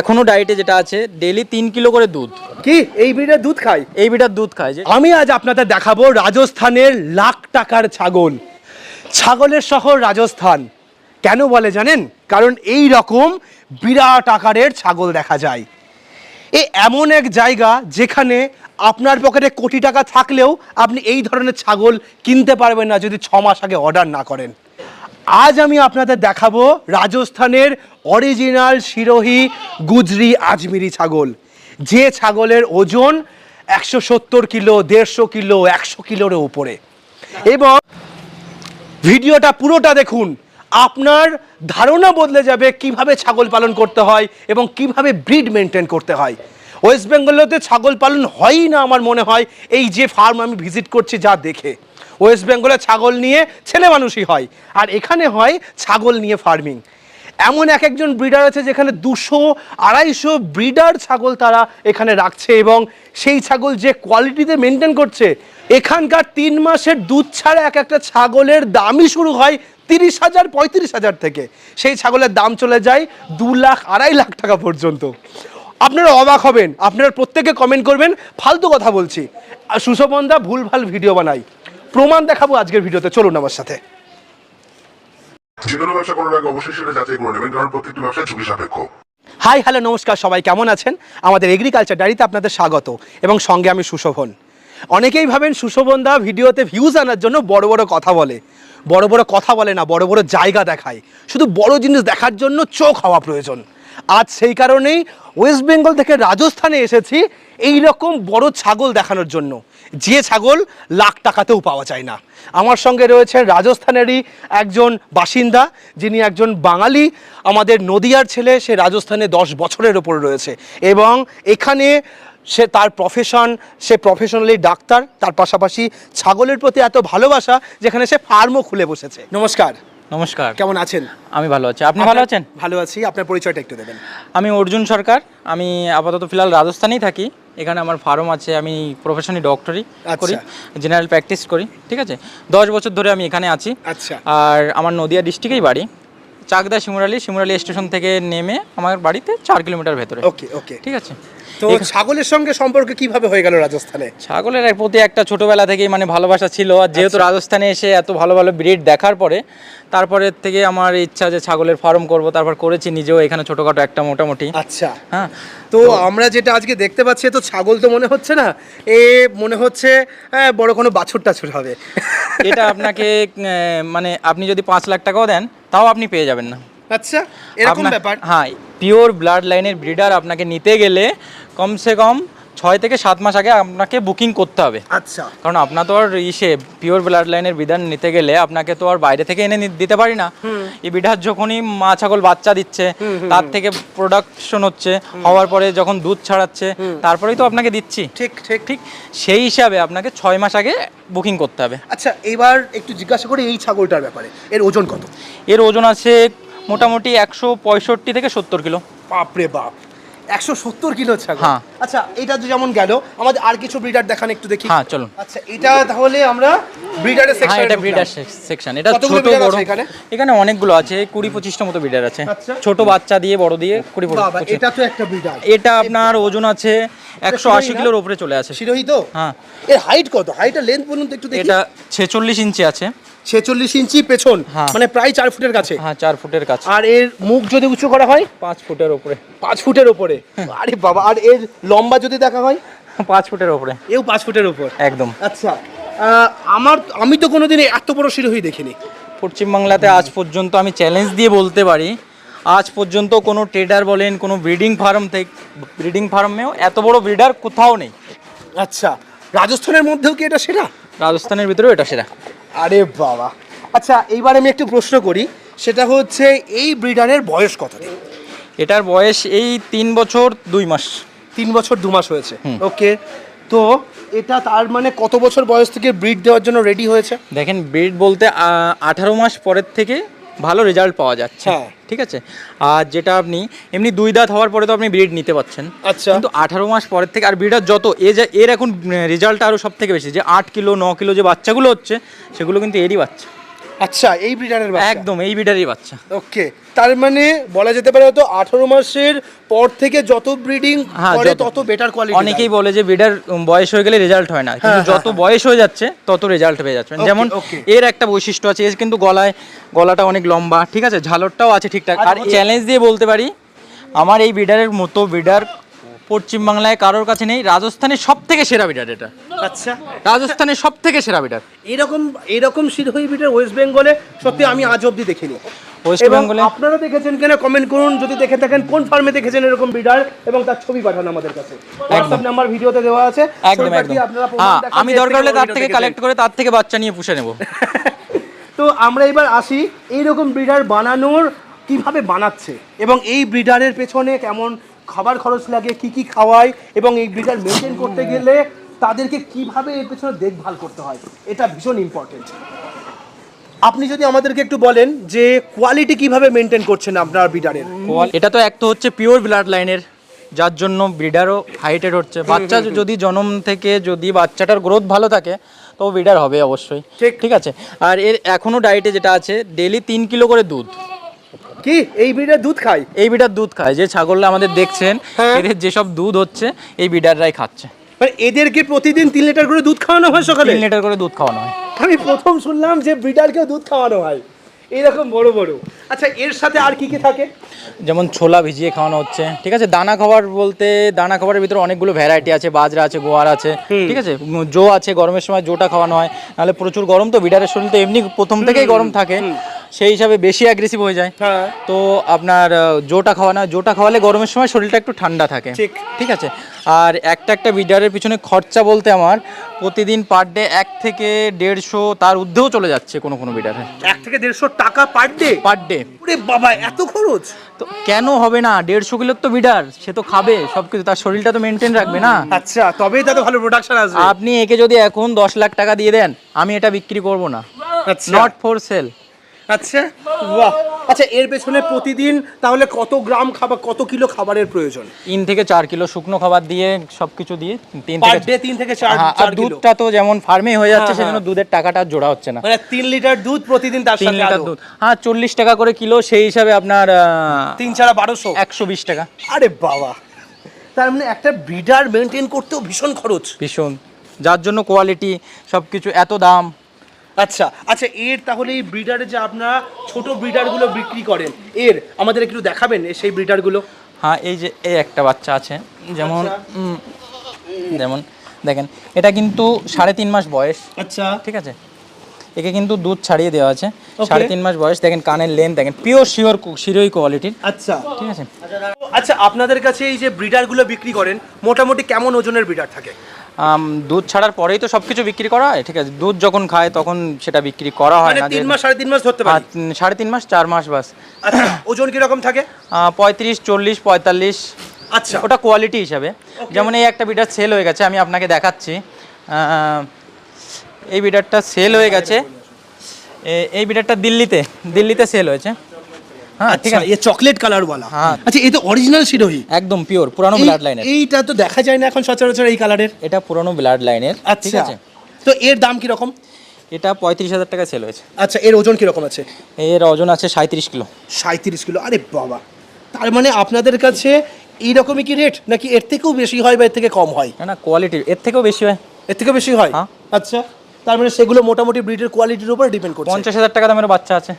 এখনও ডায়েটে যেটা আছে ডেলি তিন কিলো করে দুধ। কি? এই ব্রিডের দুধ খায়? এই বিটার দুধ খাই যে আমি আজ আপনাদের দেখাবো রাজস্থানের লাখ টাকার ছাগল। ছাগলের শহর রাজস্থান। কেন বলে জানেন? কারণ এই রকম বিরাট আকারের ছাগল দেখা যায়। এ এমন এক জায়গা যেখানে আপনার পকেটে কোটি টাকা থাকলেও আপনি এই ধরনের ছাগল কিনতে পারবেন না যদি ছ মাস আগে অর্ডার না করেন। আজ আমি আপনাদের দেখাবো রাজস্থানের অরিজিনাল শিরোহী গুজরি আজমিরি ছাগল। যে ছাগলের ওজন একশো সত্তর কিলো, দেড়শো কিলো, একশো কিলোর উপরে। এবং ভিডিওটা পুরোটা দেখুন। আপনার ধারণা বদলে যাবে কীভাবে ছাগল পালন করতে হয় এবং কীভাবে ব্রিড মেনটেন করতে হয়। ওয়েস্ট বেঙ্গলেতে ছাগল পালন হয়ই না আমার মনে হয়। এই যে ফার্ম আমি ভিজিট করছি যা দেখে। ওয়েস্ট বেঙ্গলে ছাগল নিয়ে ছেলে মানুষই হয়। আর এখানে হয় ছাগল নিয়ে ফার্মিং এমন এক একজন ব্রিডার আছে যেখানে দুশো আড়াইশো ব্রিডার ছাগল তারা এখানে রাখছে এবং সেই ছাগল যে কোয়ালিটিতে মেনটেন করছে, এখানকার তিন মাসের দুধ ছাড়া এক একটা ছাগলের দামই শুরু হয় তিরিশ হাজার, পঁয়ত্রিশ হাজার থেকে। সেই ছাগলের দাম চলে যায় দু লাখ, আড়াই লাখ টাকা পর্যন্ত। আপনারা অবাক হবেন, আপনারা প্রত্যেকে কমেন্ট করবেন, ফালতু কথা বলছি। সুশোভনদা ভুলভাল ভিডিও বানাই প্রমাণ দেখাবো আজকের ভিডিওতে। চলুন আমার সাথে। যে কোনো ব্যবসা করার আগে অবশ্যই সেটা যাচাই করে নেবেন কারণ প্রত্যেকটি ব্যবসা ঝুঁকি সাপেক্ষ। হাই হ্যালো নমস্কার সবাই কেমন আছেন? আমাদের এগ্রিকালচার ডায়েরিতে আপনাদের স্বাগত এবং সঙ্গে আমি সুশোভন। অনেকেই ভাবেন সুশোভন দা ভিডিওতে ভিউজ আনার জন্য বড় বড় কথা বলে। বড় বড় কথা বলে না বড় বড় জায়গা দেখায়। শুধু বড় জিনিস দেখার জন্য চোখ হওয়া প্রয়োজন। আজ সেই কারণেই ওয়েস্ট বেঙ্গল থেকে রাজস্থানে এসেছি এই রকম বড় ছাগল দেখানোর জন্য। যে ছাগল লাখ টাকাতেও পাওয়া যায় না। আমার সঙ্গে রয়েছে রাজস্থানেরই একজন বাসিন্দা, যিনি একজন বাঙালি। আমাদের নদিয়ার ছেলে, সে রাজস্থানে দশ বছরের ওপর রয়েছে। এবং এখানে সে তার প্রফেশন সে প্রফেশনালি ডাক্তার। তার পাশাপাশি ছাগলের প্রতি এত ভালোবাসা, যেখানে সে ফার্মও খুলে বসেছে। নমস্কার। নমস্কার। কেমন আছেন? আমি ভালো আছি। আপনি ভালো আছেন? ভালো আছি আপনার পরিচয়টা একটু দেবেন। আমি অর্জুন সরকার আমি আপাতত ফিলহাল রাজস্থানেই থাকি। এখানে আমার ফার্ম আছে আমি প্রফেশনালি ডক্টরি করি আচ্ছা। জেনারেল প্র্যাকটিস করি ঠিক আছে? দশ বছর ধরে আমি এখানে আছি। আচ্ছা। আর আমার নদিয়া ডিস্ট্রিক্টেই বাড়ি। চাকদা শিমুরালি শিমুরালি স্টেশন থেকে নেমে আমার বাড়িতে চার কিলোমিটার ভেতরে। ওকে ওকে। ঠিক আছে? তো ছাগলের সঙ্গে সম্পর্ক কীভাবে হয়ে গেল রাজস্থানে? ছাগলের প্রতি একটা ছোটবেলা থেকেই মানে ভালোবাসা ছিল আর যেহেতু আচ্ছা। রাজস্থানে এসে এত ভালো ভালো ব্রিড দেখার পরে তারপরে থেকে আমার ইচ্ছা যে ছাগলের ফার্ম করব তারপর করেছি নিজেও এখানে ছোটখাটো একটা মোটামুটি। আচ্ছা। হ্যাঁ তো আমরা যেটা আজকে দেখতে পাচ্ছি তো ছাগল তো মনে হচ্ছে না এ মনে হচ্ছে বড় কোনো বাছুর টাছুর হবে। এটা আপনাকে মানে আপনি যদি পাঁচ লাখ টাকাও দেন তাও আপনি পেয়ে যাবেন না। আচ্ছা এরকম ব্যাপার? হ্যাঁ পিওর ব্লাড লাইনের ব্রিডার আপনাকে নিতে গেলে কমসে কম ছয় থেকে সাত মাস আগে আপনাকে বুকিং করতে হবে। আচ্ছা। কারণ আপনার তো আর ইসে পিওর ব্লাড লাইনের বিধান নিতে গেলে আপনাকে তো আর বাইরে থেকে এনে দিতে পারি না। এই বিধার যখনই মা ছাগল বাচ্চা দিচ্ছে তার থেকে প্রোডাকশন হচ্ছে হওয়ার পরে যখন দুধ ছাড়াচ্ছে তারপরেই তো আপনাকে দিচ্ছি। ঠিক ঠিক। ঠিক সেই হিসাবে আপনাকে ছয় মাস আগে বুকিং করতে হবে। আচ্ছা এবার একটু জিজ্ঞাসা করি এই ছাগলটার ব্যাপারে। এর ওজন কত? এর ওজন আছে মোটামুটি একশো পঁয়ষট্টি থেকে সত্তর কিলো। বাপরে বাপ। একশো সত্তর কিলো ছাগল। হ্যাঁ। আচ্ছা এটা তো যেমন গেল আমাদের আর কিছু ব্রিডার দেখান একটু দেখি। হ্যাঁ চলুন। আচ্ছা এটা তাহলে আমরা ব্রিডারের হ্যাঁ সেকশনে এটা ব্রিডার সেকশন এটা ছোট বড়। এখানে? এখানে অনেকগুলো আছে কুড়ি পঁচিশটা মতো ব্রিডার আছে। আচ্ছা। ছোট বাচ্চা দিয়ে বড় দিয়ে কুড়ি পঁচিশ এটা তো একটা ব্রিডার এটা আপনার ওজন আছে একশো আশি? কিলোর উপরে চলে আসে। শিরোহী তো? হ্যাঁ। এর হাইট কত? হাইটের লেন্থ বলুন তো একটু দেখি। এটা ছেচল্লিশ ইঞ্চি আছে। ছেচল্লিশ ইঞ্চি পেছন হ্যাঁ। মানে প্রায় চার ফুটের কাছে। হ্যাঁ চার ফুটের কাছে। আর এর মুখ যদি উঁচু করা হয়? পাঁচ ফুটের উপরে। পাঁচ ফুটের ওপরে আরে বাবা আর এর লম্বা যদি দেখা হয়? পাঁচ ফুটের উপরে। এও পাঁচ ফুটের ওপর একদম। আচ্ছা আমার আমি তো কোনোদিন এত বড় শিরোহী দেখিনি। পশ্চিমবাংলাতে আজ পর্যন্ত আমি চ্যালেঞ্জ দিয়ে বলতে পারি আজ পর্যন্ত কোনো ট্রেডার বলেন কোনো ব্রিডিং ফার্ম থেকে ব্রিডিং ফার্মেও এত বড় ব্রিডার কোথাও নেই। আচ্ছা রাজস্থানের মধ্যেও কি এটা সেরা? রাজস্থানের ভিতরেও এটা সেরা। আরে বাবা। আচ্ছা এইবার আমি একটু প্রশ্ন করি সেটা হচ্ছে এই ব্রিডারের বয়স কত এটার বয়স এই তিন বছর দুই মাস। তিন বছর দু মাস হয়েছে। ওকে তো এটা তার মানে কত বছর বয়স থেকে ব্রিড দেওয়ার জন্য রেডি হয়েছে? দেখেন ব্রিড বলতে আঠারো মাস পরের থেকে ভালো রেজাল্ট পাওয়া যাচ্ছে হ্যাঁ। ঠিক আছে আর যেটা আপনি এমনি দুই দাঁত হওয়ার পরে তো আপনি ব্রিড নিতে পারছেন আচ্ছা। কিন্তু আঠারো মাস পরের থেকে আর ব্রিডার যত এ যে এর এখন রেজাল্ট আরও সব থেকে বেশি যে আট কিলো ন কিলো যে বাচ্চাগুলো হচ্ছে সেগুলো কিন্তু এরই বাচ্চা আচ্ছা এই ব্রিডারের বাচ্চা? একদম এই বিডারই বাচ্চা। ওকে তার মানে বলা যেতে পারে হয়তো আঠারো মাসের পর থেকে যত ব্রিডিং হ্যাঁ, করে তত বেটার কোয়ালিটি অনেকেই বলে যে বিডার বয়স হয়ে গেলে রেজাল্ট হয় না। কিন্তু হ্যাঁ, যত বয়স হয়ে যাচ্ছে তত রেজাল্ট পেয়ে যাচ্ছেন Okay, যেমন এর একটা বৈশিষ্ট্য আছে এর কিন্তু গলায় গলাটা অনেক লম্বা ঠিক আছে? ঝালরটাও আছে ঠিকঠাক। আর চ্যালেঞ্জ দিয়ে বলতে পারি আমার এই বিডারের মতো বিডার পশ্চিমবাংলায় কারোর কাছে নেই রাজস্থানের সব থেকে সেরা বিডার এটা। আচ্ছা। রাজস্থানের সব থেকে সেরা বিডার এরকম এরকম শিরোহী বিটার ওয়েস্ট বেঙ্গলে সত্যি আমি আজ অব্দি দেখিনি। ওয়েস্ট বেঙ্গলে আপনারা দেখেছেন কিনা কমেন্ট করুন যদি দেখে থাকেন কোন ফার্মে দেখেছেন এরকম বিডার এবং তার ছবি পাঠান আমাদের কাছে। হোয়াটসঅ্যাপ নাম্বার ভিডিওতে দেওয়া আছে একদম একদম। হ্যাঁ আমি দরকার হলে তার থেকে কালেক্ট করে তার থেকে বাচ্চা নিয়ে পুষে নেব। তো আমরা এবার আসি এইরকম ব্রিডার বানানোর কীভাবে বানাচ্ছে এবং এই ব্রিডারের পেছনে কেমন খাবার খরচ লাগে কি কি খাওয়ায় এবং এই ব্রিডার মেনটেন করতে গেলে তাদেরকে কীভাবে এর পেছনে দেখভাল করতে হয় এটা ভীষণ ইম্পর্টেন্ট আপনি যদি আমাদেরকে একটু বলেন যে কোয়ালিটি কীভাবে মেনটেন করছেন আপনার ব্রিডারের এটা তো এক তো হচ্ছে পিওর ব্লাড লাইনের যার জন্য ব্রিডারও হাইটেড হচ্ছে। বাচ্চা যদি জন্ম থেকে যদি বাচ্চাটার গ্রোথ ভালো থাকে তো ব্রিডার হবে অবশ্যই। ঠিক। ঠিক আছে? আর এর এখনও ডায়েটে যেটা আছে ডেলি তিন কিলো করে দুধ। কি? এই বিড়ার দুধ খায়? এই বিডার দুধ খায়। যে ছাগলরা আমাদের দেখছেন হ্যাঁ। এদের যেসব দুধ হচ্ছে এই বিডাররাই খাচ্ছে। মানে এদেরকে প্রতিদিন তিন লিটার করে দুধ খাওয়ানো হয় সকালে? তিন লিটার করে দুধ খাওয়ানো হয়। আমি প্রথম শুনলাম যে ব্রিডারকেও দুধ খাওয়ানো হয়। এরকম বড় বড়। আচ্ছা এর সাথে আর কি কি থাকে? যেমন ছোলা ভিজিয়ে খাওয়ানো হচ্ছে ঠিক আছে? দানা খাবার বলতে দানা খাবারের ভিতরে অনেকগুলো ভ্যারাইটি আছে বাজরা আছে গোয়ার আছে ঠিক আছে? জো আছে গরমের সময় জোটা খাওয়ানো হয় নাহলে প্রচুর গরম তো বিডারের শরীর তো এমনি প্রথম থেকেই গরম থাকে। সেই হিসাবে বেশি অ্যাগ্রেসিভ হয়ে যায়। হ্যাঁ। তো আপনার জোটা খাওয়ানো। জোটা খাওয়ালে গরমের সময় শরীরটা একটু ঠান্ডা থাকে। ঠিক। ঠিক আছে? আর একটা একটা বিডারের পিছনে খরচা বলতে আমার প্রতিদিন পার ডে এক থেকে দেড়শো তার ঊর্ধ্বেও চলে যাচ্ছে কোনো কোনো বিডারে। এক থেকে দেড়শো টাকা পার ডে পার ডে বাবা এত খরচ? তো কেন হবে না? দেড়শো কিলোর তো বিডার সে তো খাবে সবকিছু তার শরীরটা তো মেনটেন রাখবে না। আচ্ছা তবেই তাতে ভালো প্রোডাকশন আসবে। আপনি একে যদি এখন দশ লাখ টাকা দিয়ে দেন আমি এটা বিক্রি করব না। নট ফর সেল আচ্ছা। বাহ। আচ্ছা এর পেছনে প্রতিদিন তাহলে কত গ্রাম খাবার কত কিলো খাবারের প্রয়োজন? তিন থেকে চার কিলো শুকনো খাবার দিয়ে সবকিছু দিয়ে তিন পার থেকে ডে তিন থেকে চার হ্যাঁ, আর চার কিলো। দুধটা তো যেমন ফার্মে হয়ে যাচ্ছে হ্যাঁ, সেজন্য দুধের টাকাটা আর জোড়া হচ্ছে না। মানে তিন লিটার দুধ প্রতিদিন তার তিন সাথে লিটার। দুধ। হ্যাঁ চল্লিশ টাকা করে কিলো সেই হিসাবে আপনার তিন ছাড়া বারোশো? একশো বিশ টাকা। আরে বাবা। তার মানে একটা ব্রিডার মেনটেন করতেও ভীষণ খরচ। ভীষণ। যার জন্য কোয়ালিটি সব কিছু এত দাম। আচ্ছা আচ্ছা এর তাহলে এই ব্রিডারে যে আপনারা ছোট ব্রিডারগুলো বিক্রি করেন এর আমাদের একটু দেখাবেন সেই ব্রিডারগুলো হ্যাঁ এই যে এই একটা বাচ্চা আছে যেমন আচ্ছা। যেমন দেখেন এটা কিন্তু সাড়ে তিন মাস বয়স আচ্ছা। ঠিক আছে? একে কিন্তু দুধ ছাড়িয়ে দেওয়া আছে সাড়ে তিন মাস বয়স দেখেন কানের লেন দেখেন পিওর শিওর শিরোই কোয়ালিটির আচ্ছা। ঠিক আছে? আচ্ছা আপনাদের কাছে এই যে ব্রিডারগুলো বিক্রি করেন মোটামুটি কেমন ওজনের ব্রিডার থাকে? দুধ ছাড়ার পরেই তো সবকিছু বিক্রি করা হয় ঠিক আছে? দুধ যখন খায় তখন সেটা বিক্রি করা হয় মানে না তিন মাস সাড়ে তিন মাস ধরতে পারি? সাড়ে তিন মাস চার মাস বাস। আচ্ছা ওজন কীরকম থাকে? পঁয়ত্রিশ চল্লিশ পঁয়তাল্লিশ। আচ্ছা। ওটা কোয়ালিটি হিসাবে। যেমন এই একটা বিডার সেল হয়ে গেছে আমি আপনাকে দেখাচ্ছি। এই বিডারটা সেল হয়ে গেছে। এই বিডারটা দিল্লিতে দিল্লিতে সেল হয়েছে। হ্যাঁ ঠিক আচ্ছা আছে। চকলেট কালার ওয়ালা হ্যাঁ। আচ্ছা অরিজিনাল একদম পিওর পুরানো ব্লাড লাইনের এইটা তো দেখা যায় না এখন সচরাচর এই কালারের এটা পুরানো ব্লাড লাইনের ঠিক আচ্ছা। আছে? তো এর দাম এটা পঁয়ত্রিশ হাজার টাকা সেল হয়েছে। আচ্ছা এর ওজন কীরকম আছে? এর ওজন আছে সাঁত্রিশ কিলো। সাঁত্রিশ কিলো আরে বাবা। তার মানে আপনাদের কাছে এইরকমই কি রেট নাকি এর থেকেও বেশি হয় বা এর থেকে কম হয়? না কোয়ালিটি এর থেকেও বেশি হয়। এর থেকে বেশি হয়? হ্যাঁ। আচ্ছা তার মানে সেগুলো মোটামুটি ব্রিডের কোয়ালিটির উপর ডিপেন্ড করছে। পঞ্চাশ হাজার টাকা দামের বাচ্চা আছে।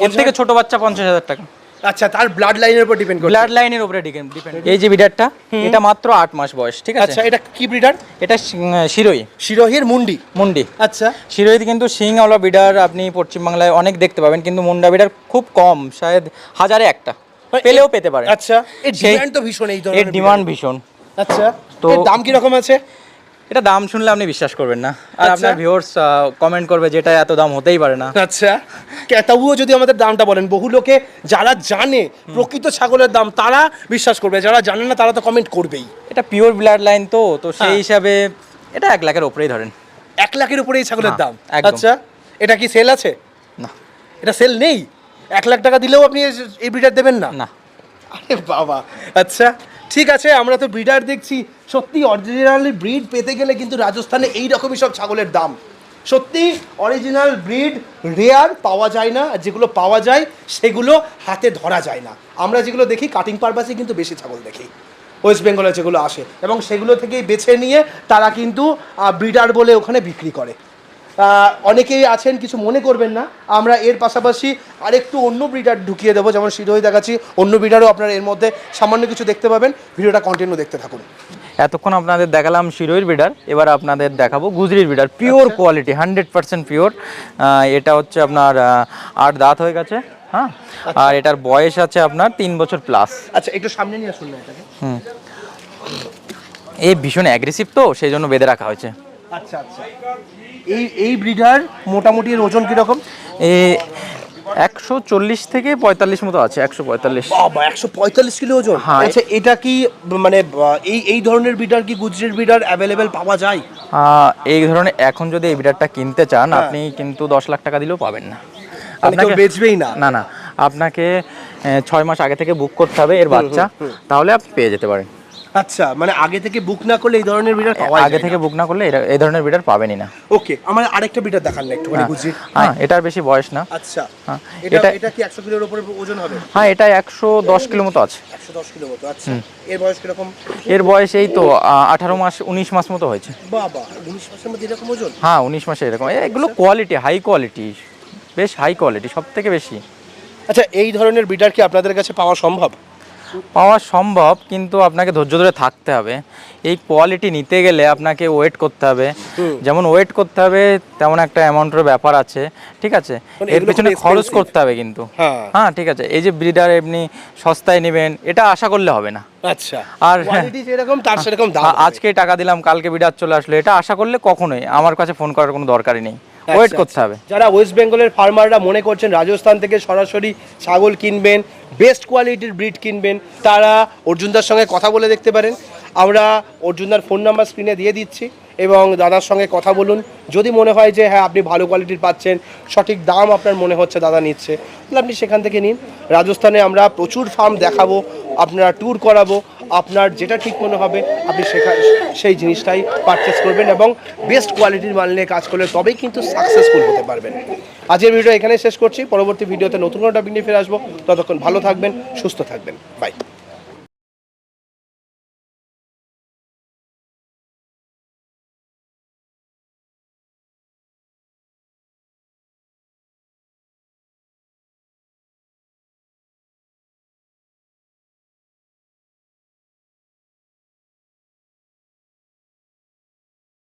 এর থেকে ছোট বাচ্চা পঞ্চাশ হাজার টাকা। আচ্ছা তার ব্লাড লাইনের উপর ডিপেন্ড করছে? ব্লাড লাইনের উপরে ডিপেন্ড এই যে বিডারটা এটা মাত্র আট মাস বয়স ঠিক আছে? আচ্ছা এটা কি ব্রিডার এটা শি- শিরোই। শিরোহির মুন্ডি। মুন্ডি। আচ্ছা। শিরোইতে কিন্তু শিংওয়ালা বিডার আপনি পশ্চিমবাংলায় অনেক দেখতে পাবেন কিন্তু মুন্ডা বিডার খুব কম শায়দ হাজারে একটা। পেলেও পেতে পারে। আচ্ছা এর ডিমান্ড তো ভীষণ এই এর ডিমান্ড ভীষণ। আচ্ছা তো তো- দাম কি রকম আছে? এটা দাম শুনলে আপনি বিশ্বাস করবেন না। আর আচ্ছা। আপনার ভিউয়ার্স কমেন্ট করবে যেটা এত দাম হতেই পারে না। আচ্ছা। কে- তবুও যদি আমাদের দামটা বলেন বহু লোকে যারা জানে প্রকৃত ছাগলের দাম তারা বিশ্বাস করবে। যারা জানে না তারা তো কমেন্ট করবেই। এটা পিওর ব্লাড লাইন তো তো সেই হ্যাঁ। হিসাবে এটা এক লাখের ওপরেই ধরেন। এক লাখের উপরেই ছাগলের হ্যাঁ, দাম। আচ্ছা এটা কি সেল আছে? না। এটা সেল নেই? এক লাখ টাকা দিলেও আপনি এই- এই ব্রিডার দেবেন না? না। আরে বাবা। আচ্ছা ঠিক আছে আমরা তো ব্রিডার দেখছি। সত্যি অরিজিনালি ব্রিড পেতে গেলে কিন্তু রাজস্থানে এই রকমই সব ছাগলের দাম। সত্যি অরিজিনাল ব্রিড রেয়ার পাওয়া যায় না, আর যেগুলো পাওয়া যায়, সেগুলো হাতে ধরা যায় না। আমরা যেগুলো দেখি কাটিং পারপাসে কিন্তু বেশি ছাগল দেখি। ওয়েস্ট বেঙ্গলে যেগুলো আসে। এবং সেগুলো থেকেই বেছে নিয়ে তারা কিন্তু ব্রিডার বলে ওখানে বিক্রি করে। অনেকেই আছেন, কিছু মনে করবেন না। আমরা এর পাশাপাশি আরেকটু অন্য ব্রিডার ঢুকিয়ে দেবো। যেমন শিরোই দেখাচ্ছি। অন্য ব্রিডারও আপনারা এর মধ্যে সামান্য কিছু দেখতে পাবেন। ভিডিওটা কন্টিনিউ দেখতে থাকুন। এতক্ষণ আপনাদের দেখালাম শিরোইর বিডার এবার আপনাদের দেখাবো গুজরির breeder pure quality hundred percent pure এটা হচ্ছে আপনার আট দাঁত হয়ে গেছে হ্যাঁ? আর এটার বয়স আছে আপনার তিন বছর প্লাস আচ্ছা একটু সামনে নিয়ে আসুন না এটাকে। হুম। এই ভীষণ অ্যাগ্রেসিভ তো সেই জন্য বেঁধে রাখা হয়েছে। আচ্ছা আচ্ছা। এই এই ব্রিডার মোটামুটি ওজন কীরকম? এ একশো চল্লিশ থেকে পঁয়তাল্লিশ মতো আছে একশো পঁয়তাল্লিশ। বাবা একশো পঁয়তাল্লিশ কিলো ওজন? হ্যাঁ। আচ্ছা এটা কি মানে এই এই ধরনের ব্রিডার কি গুজরির ব্রিডার অ্যাভেলেবেল পাওয়া যায়? এই ধরনের এখন যদি এই বিডারটা কিনতে চান আপনি কিন্তু দশ লাখ টাকা দিলেও পাবেন না। মানে কেউ বেচবেই না। না না। আপনাকে ছয় মাস আগে থেকে বুক করতে হবে এর বাচ্চা। তাহলে আপনি পেয়ে যেতে পারেন। আচ্ছা মানে আগে থেকে বুক না করলে এই ধরনের ব্রিডার পাওয়া আগে থেকে বুক না করলে এরা- এই ধরনের বিডার পাবেনই না। ওকে আমার আরেকটা ব্রিডার দেখান না একটুখানি গুজরির হ্যাঁ এটার বেশি বয়স না। আচ্ছা। হ্যাঁ, এটা এটা- কি একশো কিলোর উপরে ওজন হবে? হ্যাঁ এটা একশো দশ কিলো মতো আছে। একশো দশ কিলো মতো আচ্ছা। এর বয়স কীরকম? এর বয়স এই তো আঠারো মাস উনিশ মাস মতো হয়েছে। বাবা উনিশ মাসের মধ্যে এরকম ওজন? হ্যাঁ উনিশ মাসে এরকম। এগুলো কোয়ালিটি হাই কোয়ালিটি বেশ হাই কোয়ালিটি সব থেকে বেশি। আচ্ছা এই ধরনের ব্রিডার কি আপনাদের কাছে পাওয়া সম্ভব? পাওয়া সম্ভব কিন্তু আপনাকে ধৈর্য ধরে থাকতে হবে। এই কোয়ালিটি নিতে গেলে আপনাকে ওয়েট করতে হবে। যেমন ওয়েট করতে হবে তেমন একটা অ্যামাউন্টের ব্যাপার আছে ঠিক আছে? মানে এর পেছনে খরচ করতে হবে কিন্তু। হ্যাঁ। হ্যাঁ ঠিক আছে। এই যে ব্রিডার এমনি সস্তায় নেবেন এটা আশা করলে হবে না। আচ্ছা। আর তার সেরকম আজকে টাকা দিলাম কালকে বিডার চলে আসলো এটা আশা করলে কখনোই। আমার কাছে ফোন করার কোনো দরকারই নেই। ওয়েট করতে হবে। যারা ওয়েস্ট বেঙ্গলের ফার্মাররা মনে করছেন রাজস্থান থেকে সরাসরি ছাগল কিনবেন বেস্ট কোয়ালিটির ব্রিড কিনবেন তারা অর্জুনদার সঙ্গে কথা বলে দেখতে পারেন। আমরা অর্জুনদার ফোন নাম্বার স্ক্রিনে দিয়ে দিচ্ছি এবং দাদার সঙ্গে কথা বলুন। যদি মনে হয় যে হ্যাঁ আপনি ভালো কোয়ালিটির পাচ্ছেন সঠিক দাম আপনার মনে হচ্ছে দাদা নিচ্ছে তাহলে আপনি সেখান থেকে নিন। রাজস্থানে আমরা প্রচুর ফার্ম দেখাবো। আপনারা ট্যুর করাবো, আপনার যেটা ঠিক মনে হবে, আপনি সেখানে সেই জিনিসটাই পারচেস করবেন এবং বেস্ট কোয়ালিটির মাল নিয়ে কাজ করলে তবেই কিন্তু সাকসেসফুল হতে পারবেন। আজকের ভিডিও এখানে শেষ করছি, পরবর্তী ভিডিওতে নতুন কোনো টপিক নিয়ে ফিরে আসব। ততক্ষণ ভালো থাকবেন, সুস্থ থাকবেন। বাই